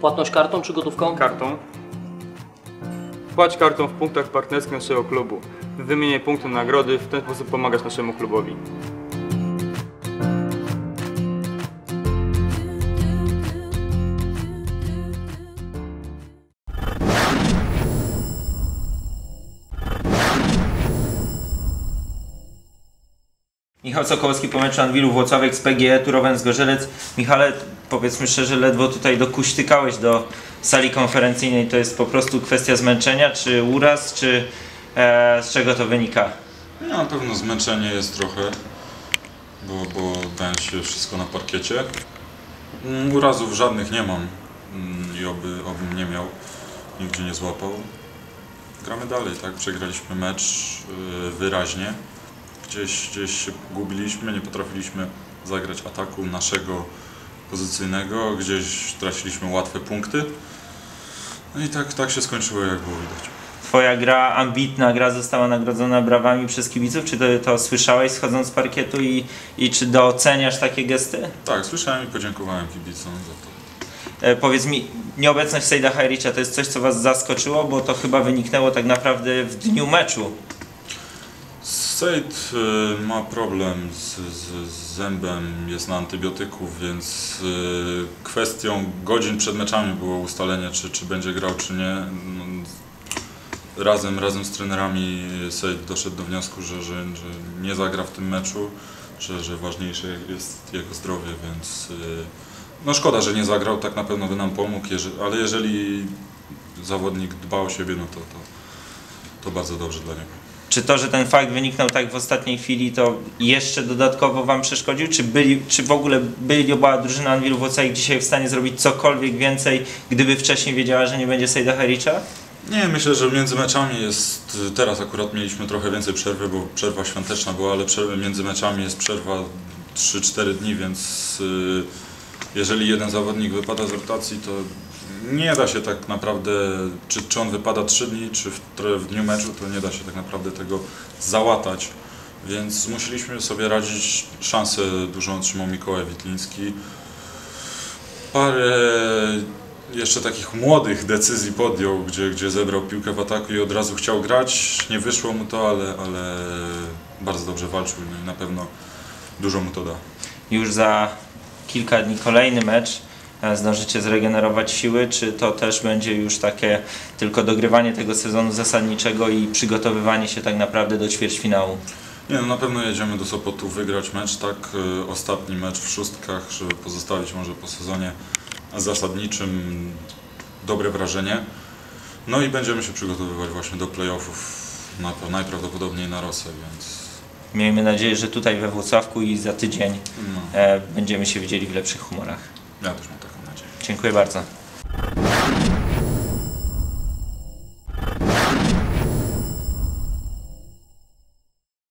Płatność kartą czy gotówką? Kartą. Płać kartą w punktach partnerskich naszego klubu. Wymieniaj punkty na nagrody, w ten sposób pomagasz naszemu klubowi. Michał Sokołowski po meczu Anwilu Włocławek z PGE Turowen z Gorzelec. Michale, powiedzmy szczerze, ledwo tutaj dokuśtykałeś do sali konferencyjnej. To jest po prostu kwestia zmęczenia, czy uraz, czy e, z czego to wynika? No, na pewno zmęczenie jest trochę, bo, bo daje się wszystko na parkiecie. Mm, Urazów żadnych nie mam mm, i oby, obym nie miał, nigdzie nie złapał. Gramy dalej, tak? Przegraliśmy mecz yy, wyraźnie. Gdzieś, gdzieś się gubiliśmy, nie potrafiliśmy zagrać ataku naszego pozycyjnego, gdzieś traciliśmy łatwe punkty. No i tak, tak się skończyło, jak było widać. Twoja gra, ambitna gra została nagrodzona brawami przez kibiców. Czy to, to słyszałeś schodząc z parkietu i, i czy doceniasz takie gesty? Tak, słyszałem i podziękowałem kibicom za to. E, powiedz mi, nieobecność Sejda Hajricza to jest coś, co Was zaskoczyło, bo to chyba wyniknęło tak naprawdę w dniu meczu. Sejd y, ma problem z, z, z zębem, jest na antybiotyku, więc y, kwestią godzin przed meczami było ustalenie, czy, czy będzie grał, czy nie. No, razem, razem z trenerami Sejd doszedł do wniosku, że, że, że nie zagra w tym meczu, że, że ważniejsze jest jego zdrowie, więc y, no szkoda, że nie zagrał, tak na pewno by nam pomógł, ale jeżeli zawodnik dba o siebie, no to, to, to bardzo dobrze dla niego. Czy to, że ten fakt wyniknął tak w ostatniej chwili, to jeszcze dodatkowo Wam przeszkodził? Czy, byli, czy w ogóle byli była drużyna Anwilu Włocławek dzisiaj w stanie zrobić cokolwiek więcej, gdyby wcześniej wiedziała, że nie będzie Sejda Hericza? Nie, myślę, że między meczami jest, teraz akurat mieliśmy trochę więcej przerwy, bo przerwa świąteczna była, ale przerwy między meczami jest przerwa 3-4 dni, więc y, jeżeli jeden zawodnik wypada z rotacji, to nie da się tak naprawdę, czy, czy on wypada 3 dni, czy w, w dniu meczu, to nie da się tak naprawdę tego załatać. Więc musieliśmy sobie radzić. Szansę dużą otrzymał Mikołaj Witliński. Parę jeszcze takich młodych decyzji podjął, gdzie, gdzie zebrał piłkę w ataku i od razu chciał grać. Nie wyszło mu to, ale, ale bardzo dobrze walczył i na pewno dużo mu to da. Już za kilka dni kolejny mecz. E, Zdążycie zregenerować siły, czy to też będzie już takie tylko dogrywanie tego sezonu zasadniczego i przygotowywanie się tak naprawdę do ćwierćfinału? Nie, no na pewno jedziemy do Sopotu wygrać mecz, tak? Y, Ostatni mecz w szóstkach, żeby pozostawić może po sezonie zasadniczym dobre wrażenie. No i będziemy się przygotowywać właśnie do playoffów, na, najprawdopodobniej na Rosę, więc Miejmy nadzieję, że tutaj we Włocławku i za tydzień no, e, będziemy się widzieli w lepszych humorach. Ja też mam taką nadzieję. Dziękuję bardzo.